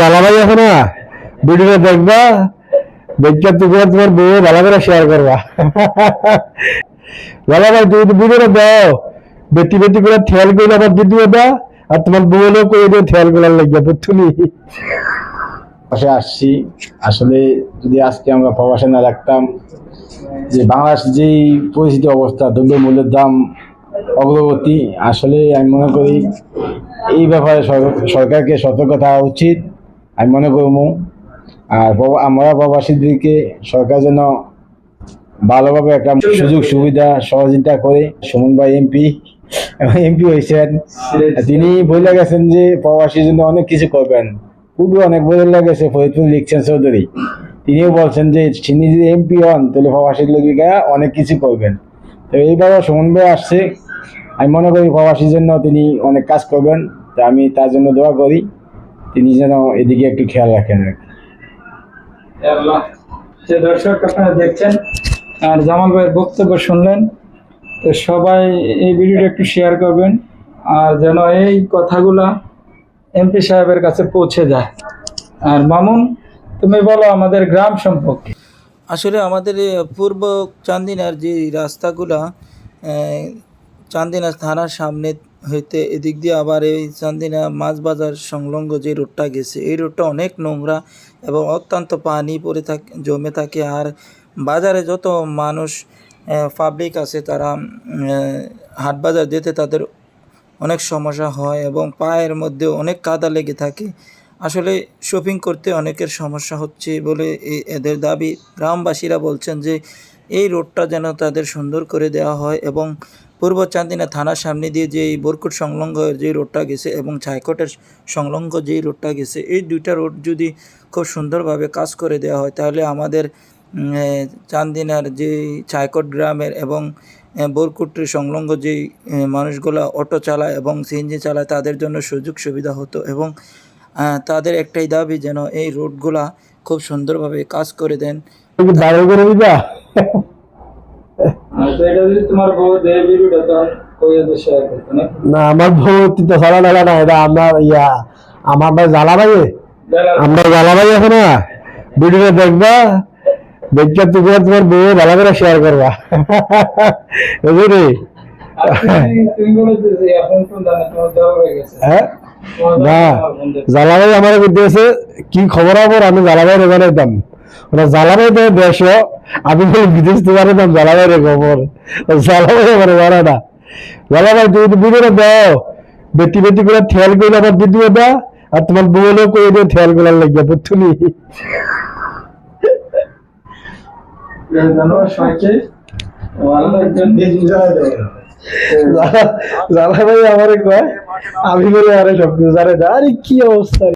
ভালো এখন ভিডিওটা দেখবা দেখবা তুমি তোমার বউ ভালো করে শেয়ার করবা। ভালো ভাই তুমি ভিডিওটা দাও। বেটি বেটি করে থেয়াল করে আবার দিয়ে দাও আর তোমার বউলেও করে দিয়ে থেয়াল করার লাগবে, বুঝলি? পাশে আসছি। আসলে যদি আজকে আমরা প্রবাসে না রাখতাম যে বাংলাদেশ যেই পরিস্থিতি অবস্থা দ্রব্য মূল্যের দাম অগ্রগতি, আসলে আমি মনে করি এই ব্যাপারে সরকারকে সতর্ক থাকা উচিত। আমি মনে করব আর আমরা প্রবাসীদেরকে সরকার যেন ভালোভাবে একটা সুযোগ সুবিধা সহযোগিতা করে। সুমন ভাই এমপি এমপি হয়েছেন। তিনি বলে গেছেন যে প্রবাসীর জন্য অনেক কিছু করবেন। খুবই অনেক বলে গেছে, ফরিদপুর লিখছেন চৌধুরী। তিনিও বলছেন যে, তিনি যদি এমপি হন, তাহলে প্রবাসীর লোকিকা অনেক কিছু করবেন। তো এইবারও সুমন ভাই আসছে। আমি মনে করি প্রবাসীর জন্য তিনি অনেক কাজ করবেন। তা আমি তার জন্য দোয়া করি। তিনি যেন এদিকে একটু খেয়াল রাখেন আর কি। যে দর্শক আপনারা দেখছেন আর জামাল ভাইয়ের বক্তব্য শুনলেন তো সবাই এই ভিডিওটা একটু শেয়ার করবেন আর যেন এই কথাগুলা এমপি সাহেবের কাছে পৌঁছে যায় আর মামুন তুমি বলো আমাদের গ্রাম সম্পর্কে আসলে আমাদের পূর্ব চান্দিনার যে রাস্তাগুলা চান্দিনা থানার সামনে হইতে এদিক দিয়ে আবার এই চান্দিনা মাছ বাজার সংলগ্ন যে রোডটা গেছে, এই রোডটা অনেক নোংরা এবং অত্যন্ত পানি পড়ে থাকে, জমে থাকে। আর বাজারে যত মানুষ পাবলিক আছে তারা হাট বাজার যেতে তাদের অনেক সমস্যা হয় এবং পায়ের মধ্যে অনেক কাদা লেগে থাকে। আসলে শপিং করতে অনেকের সমস্যা হচ্ছে বলে এদের দাবি। গ্রামবাসীরা বলছেন যে, এই রোডটা যেন তাদের সুন্দর করে দেওয়া হয় এবং পূর্ব চান্দিনা থানার সামনে দিয়ে যে বরকুট সংলগ্ন যে রোডটা গেছে এবং ছাইকোটের সংলগ্ন যেই রোডটা গেছে এই দুইটা রোড যদি খুব সুন্দরভাবে কাজ করে দেওয়া হয় তাহলে আমাদের চান্দিনার যে ছাইকোট গ্রামের এবং বোরকুটের সংলগ্ন এ, মানুষগুলা অটো চালায় এবং সিএনজি চালায় তাদের জন্য সুযোগ সুবিধা হতো এবং তাদের একটাই দাবি যেন এই রোডগুলা খুব সুন্দরভাবে কাজ করে দেন। না আমার বউ তো সারা ডালা না এটা আমার ইয়া আমার ভাই জ্বালা ভাই আমরা জ্বালা ভাই এখন ভিডিওটা দেখবা তুমি তোমার বউ ভালো করে শেয়ার করবা। বুঝলি? দেওয়া হয়ে হ্যাঁ? না আমার জ্বালাবাই আমার দিয়েছে কি খবর খবর আমি জ্বালাবাই রে জানাইতাম। ওরা জ্বালাবাই দেয় দেশ আমি বলি বিদেশ থেকে জানাইতাম জ্বালাবাই রে খবর জ্বালাবাই আমার জানা না। জ্বালাবাই তুমি তো বুঝে না দাও। বেটি বেটি করে থেয়াল করে আবার দিয়ে দাও আর তোমার বউলেও করে দিয়ে থেয়াল করার লাগবে বুঝলি জানো জ্বালাবাই আমারে কয় আমি বলে আরে সব না আরে কি অবস্থা